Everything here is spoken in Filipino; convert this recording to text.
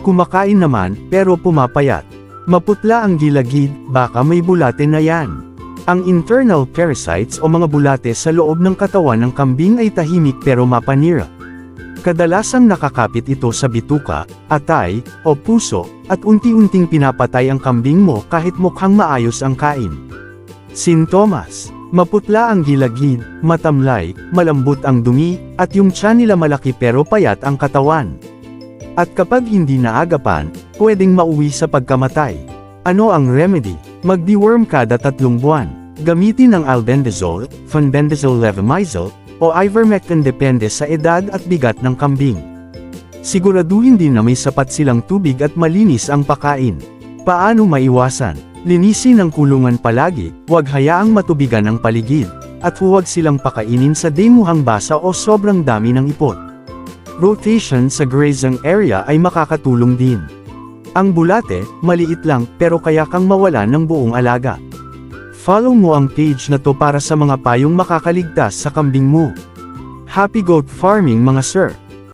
Kumakain naman, pero pumapayat. Maputla ang gilagid, baka may bulate na yan. Ang internal parasites o mga bulate sa loob ng katawan ng kambing ay tahimik pero mapanira. Kadalasang nakakapit ito sa bituka, atay, o puso, at unti-unting pinapatay ang kambing mo kahit mukhang maayos ang kain. Sintomas Maputla ang gilagid, matamlay, malambot ang dumi, at yung tiyan nila malaki pero payat ang katawan. At kapag hindi naagapan, pwedeng mauwi sa pagkamatay. Ano ang remedy? Mag-deworm kada tatlong buwan. Gamitin ang albendazole, fenbendazole levomizole, o ivermectin depende sa edad at bigat ng kambing. Siguraduhin din na may sapat silang tubig at malinis ang pakain. Paano maiwasan? Linisin ang kulungan palagi, huwag hayaang matubigan ang paligid, at huwag silang pakainin sa demuhang basa o sobrang dami ng ipot. Rotation sa grazing area ay makakatulong din. Ang bulate, maliit lang pero kaya kang mawala ng buong alaga. Follow mo ang page na to para sa mga payong makakaligtas sa kambing mo. Happy goat farming mga sir!